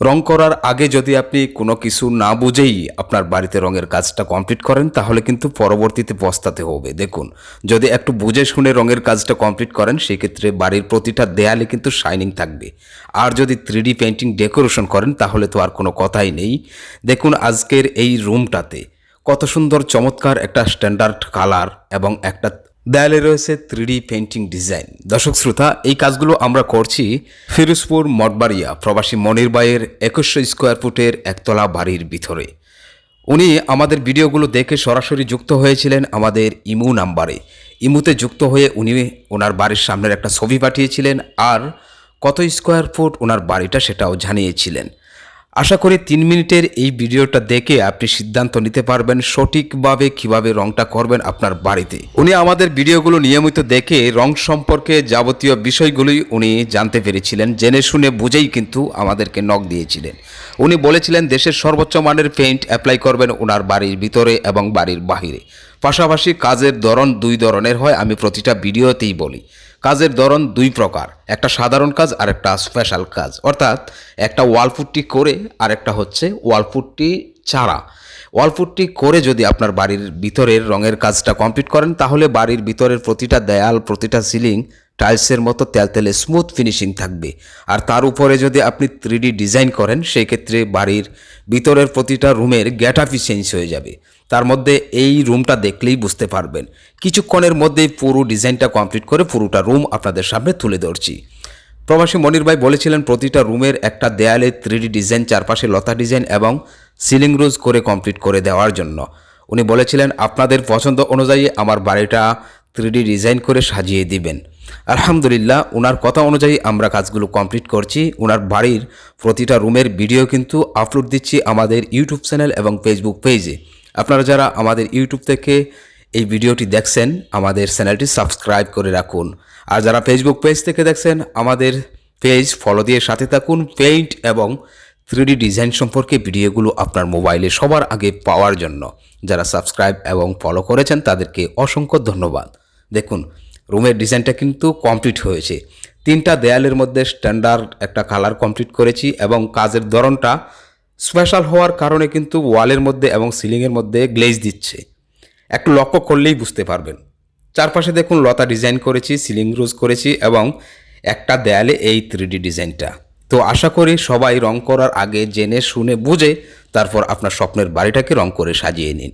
রং করার আগে যদি আপনি কোনো কিছু না বুঝেই আপনার বাড়িতে রঙের কাজটা কমপ্লিট করেন, তাহলে কিন্তু পরবর্তীতে পস্তাতে হবে। দেখুন, যদি একটু বুঝে শুনে রঙের কাজটা কমপ্লিট করেন, সেক্ষেত্রে বাড়ির প্রতিটা দেয়ালে কিন্তু শাইনিং থাকবে। আর যদি থ্রিডি পেন্টিং ডেকোরেশন করেন, তাহলে তো আর কোনো কথাই নেই। দেখুন, আজকের এই রুমটাতে কত সুন্দর চমৎকার একটা স্ট্যান্ডার্ড কালার এবং একটা দেয়ালে রয়েছে থ্রিডি পেন্টিং ডিজাইন দর্শক, শ্রোতা, এই কাজগুলো আমরা করছি ফিরোজপুর মঠবাড়িয়া, প্রবাসী মনির বাইয়ের একুশশো স্কোয়ার ফুটের একতলা বাড়ির ভিতরে। উনি আমাদের ভিডিওগুলো দেখে সরাসরি যুক্ত হয়েছিলেন আমাদের ইমু নাম্বারে। ইমুতে যুক্ত হয়ে উনি ওনার বাড়ির সামনের একটা ছবি পাঠিয়েছিলেন আর কত স্কোয়ার ফুট ওনার বাড়িটা সেটাও জানিয়েছিলেন। আশা করি তিন মিনিটের এই ভিডিওটা দেখে আপনি সিদ্ধান্ত নিতে পারবেন সঠিকভাবে কীভাবে রংটা করবেন আপনার বাড়িতে। উনি আমাদের ভিডিওগুলো নিয়মিত দেখে রং সম্পর্কে যাবতীয় বিষয়গুলোই উনি জানতে পেরেছিলেন, জেনে শুনে বুঝেই কিন্তু আমাদেরকে নখ দিয়েছিলেন। উনি বলেছিলেন, দেশের সর্বোচ্চ মানের পেইন্ট অ্যাপ্লাই করবেন ওনার বাড়ির ভিতরে এবং বাড়ির বাহিরে। পাশাপাশি কাজের ধরন দুই ধরনের হয়, আমি প্রতিটা ভিডিওতেই বলি। কাজের ধরন দুই প্রকার, একটা সাধারণ কাজ আর একটা স্পেশাল কাজ। অর্থাৎ একটা ওয়ালপুট্টি করে আর একটা হচ্ছে ওয়ালপুট্টি ছাড়া। ওয়ালপুটটি করে যদি আপনার বাড়ির ভিতরের রঙের কাজটা কমপ্লিট করেন, তাহলে বাড়ির ভিতরের প্রতিটা দেয়াল, প্রতিটা সিলিং টাইলসের মতো তেলতেলে স্মুথ ফিনিশিং থাকবে। আর তার উপরে যদি আপনি থ্রিডি ডিজাইন করেন, সেই ক্ষেত্রে বাড়ির ভিতরের প্রতিটা রুমের গ্যাট আপই চেঞ্জ হয়ে যাবে। তার মধ্যে এই রুমটা দেখলেই বুঝতে পারবেন। কিছুক্ষণের মধ্যেই পুরো ডিজাইনটা কমপ্লিট করে পুরোটা রুম আপনাদের সামনে তুলে ধরছি। প্রবাসী মনির ভাই বলেছিলেন, প্রতিটা রুমের একটা দেয়ালে থ্রিডি ডিজাইন চারপাশে লতা ডিজাইন এবং সিলিং রোজ করে কমপ্লিট করে দেওয়ার জন্য। উনি বলেছিলেন, আপনাদের পছন্দ অনুযায়ী আমার বাড়িটা থ্রিডি ডিজাইন করে সাজিয়ে দিবেন। আলহামদুলিল্লাহ ওনার কথা অনুযায়ী আমরা কাজগুলো কমপ্লিট করছি। ওনার বাড়ির প্রতিটা রুমের ভিডিও কিন্তু আপলোড দিচ্ছি আমাদের ইউটিউব চ্যানেল এবং ফেসবুক পেজে আপনারা যারা আমাদের ইউটিউব থেকে এই ভিডিওটি দেখছেন, আমাদের চ্যানেলটি সাবস্ক্রাইব করে রাখুন। আর যারা ফেসবুক পেজ থেকে দেখছেন, আমাদের পেজ ফলো দিয়ে সাথে থাকুন। পেইন্ট এবং থ্রিডি ডিজাইন সম্পর্কে ভিডিওগুলো আপনার মোবাইলে সবার আগে পাওয়ার জন্য। যারা সাবস্ক্রাইব এবং ফলো করেছেন, তাদেরকে অসংখ্য ধন্যবাদ। দেখুন রুমের ডিজাইনটা কিন্তু কমপ্লিট হয়েছে। তিনটা দেয়ালের মধ্যে স্ট্যান্ডার্ড একটা কালার কমপ্লিট করেছি এবং কাজের ধরনটা স্পেশাল হওয়ার কারণে কিন্তু ওয়ালের মধ্যে এবং সিলিংয়ের মধ্যে গ্লেজ দিচ্ছে। একটু লক্ষ্য করলেই বুঝতে পারবেন। চারপাশে দেখুন লতা ডিজাইন করেছি সিলিং রোজ করেছি এবং একটা দেয়ালে এই থ্রিডি ডিজাইনটা তো আশা করি সবাই রং করার আগে জেনে, শুনে, বুঝে তারপর আপনার স্বপ্নের বাড়িটাকে রং করে সাজিয়ে নিন।